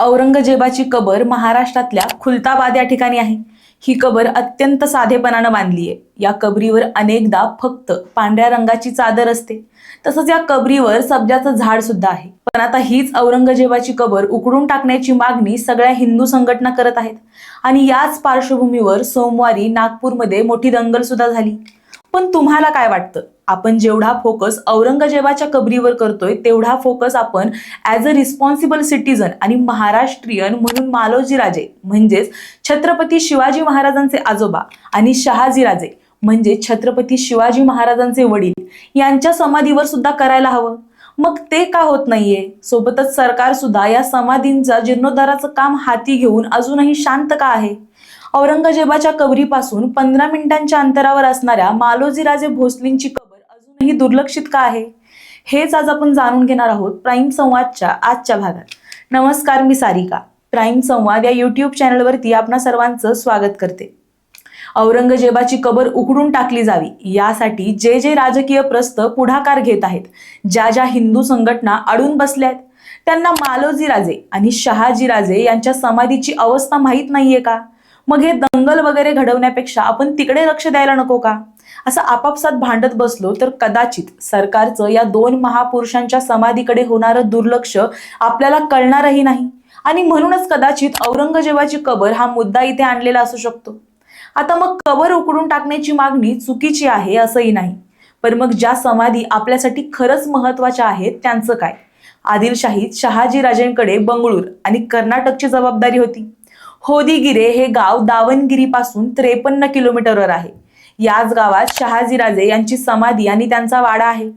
औरंगजेबाची कबर महाराष्ट्रातल्या खुलताबाद या ठिकाणी आहे. ही कबर अत्यंत साधेपणानं बांधली आहे या कबरीवर अनेकदा फक्त पांढऱ्या रंगाची चादर असते. तसंच या कबरीवर सब्जाचं झाड सुद्धा आहे. पण आता हीच औरंगजेबाची कबर उकडून टाकण्याची मागणी सगळ्या हिंदू संघटना करत आहेत. आणि याच पार्श्वभूमीवर सोमवारी नागपूरमध्ये मोठी दंगल सुद्धा झाली. पण तुम्हाला काय वाटतं? आपण जेवढा फोकस औरंगजेबाच्या कबरीवर करतोय तेवढा फोकस आपण ॲज अ रिस्पॉन्सिबल सिटीजन आणि महाराष्ट्रीयन म्हणून मालोजी राजे म्हणजेच छत्रपती शिवाजी महाराजांचे आजोबा आणि शहाजी राजे म्हणजे छत्रपती शिवाजी महाराजांचे वडील यांच्या समाधीवर सुद्धा करायला हवं. मग ते का होत नाहीये? सोबतच सरकार सुद्धा या समाधींचा जीर्णोद्धाराचं काम हाती घेऊन अजूनही शांत का आहे? औरंगजेबाच्या कबरीपासून पंधरा मिनिटांच्या अंतरावर असणाऱ्या मालोजीराजे भोसलेंची ही दुर्लक्षित का आहे? हेच आज आपण जाणून घेणार आहोत प्राईम संवादच्या आजच्या भागात. नमस्कार मी सारिका. प्राईम संवाद या यूट्यूब चॅनलवरती आपणा सर्वांचं स्वागत करते. औरंगजेबाची कबर उकडून टाकली जावी यासाठी जे जे राजकीय प्रस्थ पुढाकार घेत आहेत ज्या ज्या हिंदू संघटना अडून बसल्या आहेत त्यांना मालोजी राजे आणि शहाजी राजे यांच्या समाधीची अवस्था माहीत नाहीये का? मग हे दंगल वगैरे घडवण्यापेक्षा आपण तिकडे लक्ष द्यायला नको का? असं आपापसात भांडत बसलो तर कदाचित सरकारचं या दोन महापुरुषांच्या समाधीकडे होणारं दुर्लक्ष आपल्याला कळणारही नाही. आणि म्हणूनच कदाचित औरंगजेबाची कबर हा मुद्दा इथे आणलेला असू शकतो. आता मग कबर उकडून टाकण्याची मागणी चुकीची आहे असंही नाही. पण मग ज्या समाधी आपल्यासाठी खरंच महत्त्वाच्या आहेत त्यांचं काय? आदिलशाहीत शहाजी राजेंकडे बंगळूर आणि कर्नाटकची जबाबदारी होती. होदीगिरे हे गाव दावणगिरीपासून त्रेपन्न किलोमीटरवर आहे. याच गावात शहाजीराजे यांची समाधी आणि त्यांचा वाडा आहे.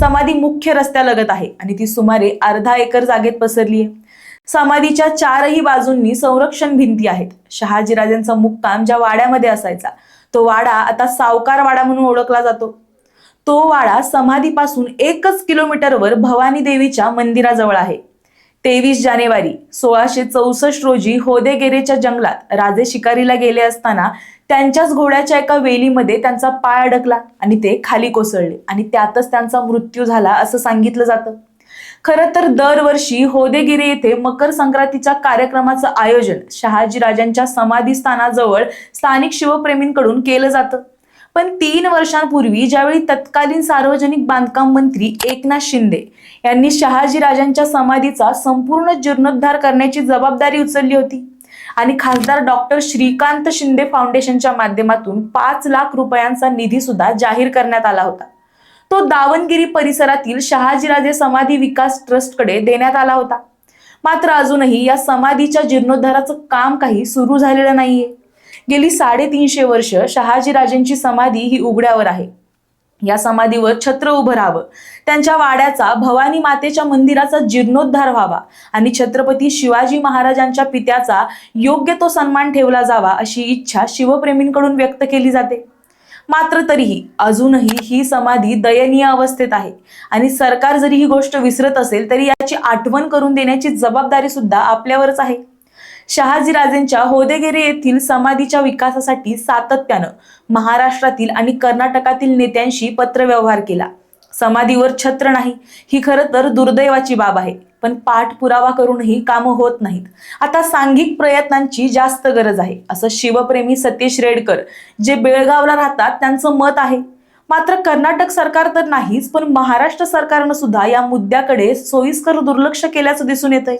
समाधी मुख्य रस्त्यालगत आहे आणि ती सुमारे अर्धा एकर जागेत पसरली आहे समाधीच्या चारही बाजूंनी संरक्षण भिंती आहेत. शहाजीराजांचा मुक्काम ज्या वाड्यामध्ये असायचा तो वाडा आता सावकार वाडा म्हणून ओळखला जातो. तो वाडा समाधीपासून एकच किलोमीटरवर भवानी देवीच्या मंदिराजवळ आहे. तेवीस जानेवारी सोळाशे चौसष्ट रोजी होदेगेरेच्या जंगलात राजे शिकारीला गेले असताना त्यांच्याच घोड्याच्या एका वेलीमध्ये त्यांचा पाय अडकला आणि ते खाली कोसळले आणि त्यातच त्यांचा मृत्यू झाला असं सांगितलं जातं. खरं तर दरवर्षी होदेगिरी येथे मकर संक्रांतीच्या कार्यक्रमाचं आयोजन शहाजी राजांच्या समाधी स्थानाजवळ स्थानिक शिवप्रेमींकडून केलं जातं. पण तीन वर्षांपूर्वी ज्यावेळी तत्कालीन सार्वजनिक बांधकाम मंत्री एकनाथ शिंदे यांनी शहाजी राजांच्या समाधीचा संपूर्ण जीर्णोद्धार करण्याची जबाबदारी उचलली होती आणि खासदार डॉक्टर श्रीकांत शिंदे फाउंडेशनच्या माध्यमातून पाच लाख रुपयांचा निधी सुद्धा जाहीर करण्यात आला होता. तो दावणगिरी परिसरातील शहाजीराजे समाधी विकास ट्रस्टकडे देण्यात आला होता. मात्र अजूनही या समाधीच्या जीर्णोद्धाराचं काम काही सुरू झालेलं नाहीये. गेली साडेतीनशे वर्ष शहाजीराजेंची समाधी ही उघड्यावर आहे. या समाधीवर छत्र उभं राहावं. त्यांच्या वाड्याचा भवानी मातेच्या मंदिराचा जीर्णोद्धार व्हावा आणि छत्रपती शिवाजी महाराजांच्या पित्याचा योग्य तो सन्मान ठेवला जावा अशी इच्छा शिवप्रेमींकडून व्यक्त केली जाते. मात्र तरीही अजूनही ही समाधी दयनीय अवस्थेत आहे आणि सरकार जरी ही गोष्ट विसरत असेल तरी याची आठवण करून देण्याची जबाबदारी सुद्धा आपल्यावरच आहे. शहाजीराजेंच्या होदेगेरे येथील समाधीच्या विकासासाठी सातत्यानं महाराष्ट्रातील आणि कर्नाटकातील नेत्यांशी पत्रव्यवहार केला. समाधीवर छत्र नाही ही खरं तर दुर्दैवाची बाब आहे. पण पाठपुरावा करूनही कामं होत नाहीत. आता सांघिक प्रयत्नांची जास्त गरज आहे असं शिवप्रेमी सतीश रेडकर जे बेळगावला राहतात त्यांचं मत आहे. मात्र कर्नाटक सरकार तर नाहीच पण महाराष्ट्र सरकारनं सुद्धा या मुद्द्याकडे सोयीस्कर दुर्लक्ष केल्याचं दिसून येतंय.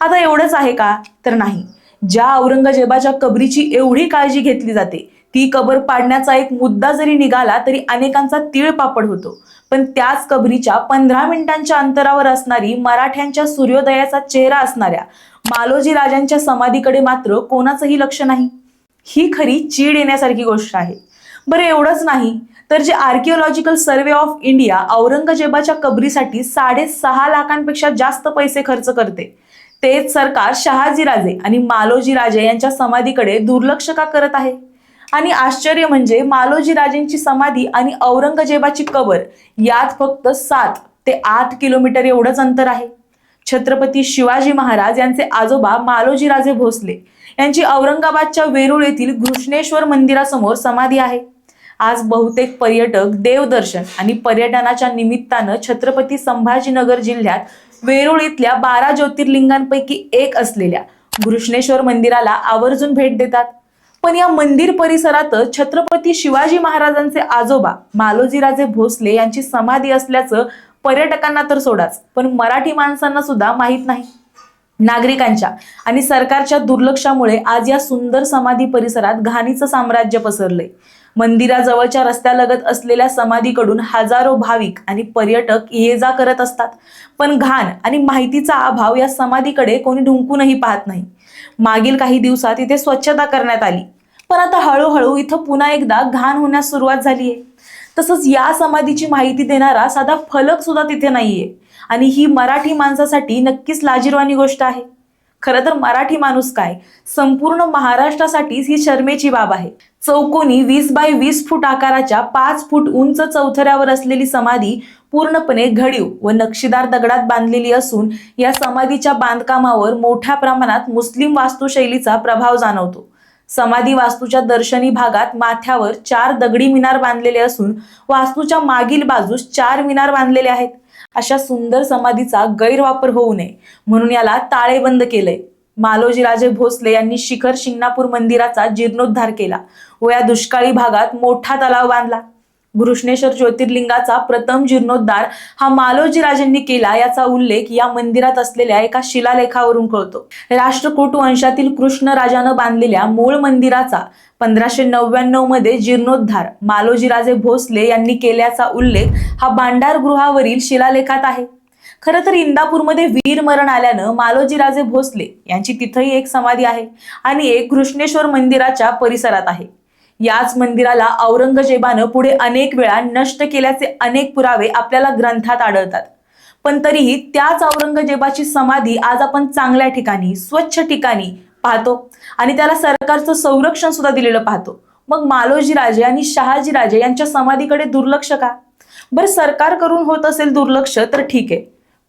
आता एवढंच आहे का? तर नाही. ज्या औरंगजेबाच्या कबरीची एवढी काळजी घेतली जाते ती कबर पाडण्याचा एक मुद्दा जरी निघाला तरी अनेकांचा तीळ पापड होतो. पण त्याच कबरीच्या पंधरा मिनिटांच्या अंतरावर असणारी मराठ्यांच्या सूर्योदयाचा चेहरा असणाऱ्या मालोजी राजांच्या समाधीकडे मात्र कोणाचंही लक्ष नाही. ही खरी चीड येण्यासारखी गोष्ट आहे. बरं एवढंच नाही. तर जे आर्किओलॉजिकल सर्वे ऑफ इंडिया औरंगजेबाच्या कबरीसाठी साडेसहा लाखांपेक्षा जास्त पैसे खर्च करते. तेच सरकार शहाजीराजे आणि मालोजी राजे यांच्या समाधीकडे दुर्लक्ष का करत आहे? आणि आश्चर्य म्हणजे मालोजी राजेंची समाधी आणि औरंगजेबाची कबर यात फक्त सात ते आठ किलोमीटर एवढंच अंतर आहे. छत्रपती शिवाजी महाराज यांचे आजोबा मालोजी राजे भोसले यांची औरंगाबादच्या वेरूळ येथील घृष्णेश्वर मंदिरासमोर समाधी आहे. आज बहुतेक पर्यटक देवदर्शन आणि पर्यटनाच्या निमित्तानं छत्रपती संभाजीनगर जिल्ह्यात वेरूळ इथल्या बारा ज्योतिर्लिंगांपैकी एक असलेल्या घृष्णेश्वर मंदिराला आवर्जून भेट देतात. पण या मंदिर परिसरातच छत्रपती शिवाजी महाराजांचे आजोबा मालोजीराजे भोसले यांची समाधी असल्याचं पर्यटकांना तर सोडाच पण मराठी माणसांना सुद्धा माहीत नाही. नागरिकांच्या आणि सरकारच्या दुर्लक्षामुळे आज या सुंदर समाधी परिसरात घाणीचं साम्राज्य पसरलंय. मंदिराजवळच्या रस्त्यालगत असलेल्या समाधीकडून हजारो भाविक आणि पर्यटक ये जा करत असतात. पण घाण आणि माहितीचा अभाव या समाधीकडे कोणी ढुंकूनही पाहत नाही. मागील काही दिवसात इथे स्वच्छता करण्यात आली. पण आता हळूहळू इथं पुन्हा एकदा घाण होण्यास सुरुवात झाली आहे तसंच या समाधीची माहिती देणारा साधा फलक सुद्धा तिथे नाहीये. आणि ही मराठी माणसासाठी नक्कीच लाजीरवाणी गोष्ट आहे. खरं तर मराठी माणूस काय? संपूर्ण महाराष्ट्रासाठीच ही शर्मेची बाब आहे. चौकोनी वीस बाय वीस फूट आकाराच्या पाच फूट उंच चौथऱ्यावर असलेली समाधी पूर्णपणे घडीव व नक्षीदार दगडात बांधलेली असून या समाधीच्या बांधकामावर मोठ्या प्रमाणात मुस्लिम वास्तुशैलीचा प्रभाव जाणवतो. समाधी वास्तूच्या दर्शनी भागात माथ्यावर चार दगडी मिनार बांधलेले असून वास्तूच्या मागील बाजूस चार मिनार बांधलेले आहेत. अशा सुंदर समाधीचा गैरवापर होऊ नये म्हणून याला ताळेबंद केलंय. मालोजीराजे भोसले यांनी शिखर शिंगणापूर मंदिराचा जीर्णोद्धार केला व या दुष्काळी भागात मोठा तलाव बांधला. घृष्णेश्वर ज्योतिर्लिंगाचा प्रथम जीर्णोद्धार हा मालोजीराजेंनी केला याचा उल्लेख या मंदिरात असलेल्या एका शिलालेखावरून कळतो. राष्ट्रकूट वंशातील कृष्ण राजानं बांधलेल्या मूळ मंदिराचा पंधराशे नव्याण्णवमध्ये जीर्णोद्धार मालोजीराजे भोसले यांनी केल्याचा उल्लेख हा भांडार गृहावरील शिलालेखात आहे. खरं तर इंदापूरमध्ये वीर मरण आल्यानं मालोजीराजे भोसले यांची तिथंही एक समाधी आहे आणि एक घृष्णेश्वर मंदिराच्या परिसरात आहे. याच मंदिराला औरंगजेबानं पुढे अनेक वेळा नष्ट केल्याचे अनेक पुरावे आपल्याला ग्रंथात आढळतात. पण तरीही त्याच औरंगजेबाची समाधी आज आपण चांगल्या ठिकाणी स्वच्छ ठिकाणी पाहतो आणि त्याला सरकारचं संरक्षण सुद्धा दिलेलं पाहतो. मग मालोजी राजे आणि शहाजी राजे यांच्या समाधीकडे दुर्लक्ष का? बरं सरकार करून होत असेल दुर्लक्ष तर ठीक आहे.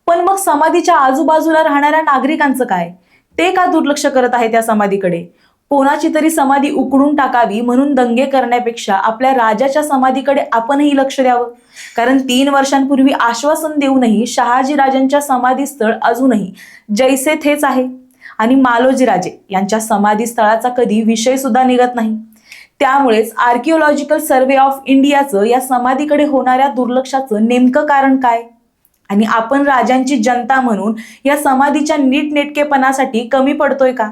पण मग समाधीच्या आजूबाजूला राहणाऱ्या नागरिकांचं काय? ते का दुर्लक्ष करत आहे त्या समाधीकडे? कोणाची तरी समाधी उकडून टाकावी म्हणून दंगे करण्यापेक्षा आपल्या राजाच्या समाधीकडे आपणही लक्ष द्यावं. कारण तीन वर्षांपूर्वी आश्वासन देऊनही शहाजी राजांच्या समाधी स्थळ अजूनही जैसे थेच आहे. आणि मालोजी राजे यांच्या समाधी स्थळाचा कधी विषय सुद्धा निघत नाही. त्यामुळेच आर्किओलॉजिकल सर्वे ऑफ इंडियाचं या समाधीकडे होणाऱ्या दुर्लक्षाचं नेमकं कारण काय? आणि आपण राजांची जनता म्हणून या समाधीच्या नीटनेटकेपणासाठी कमी पडतोय का?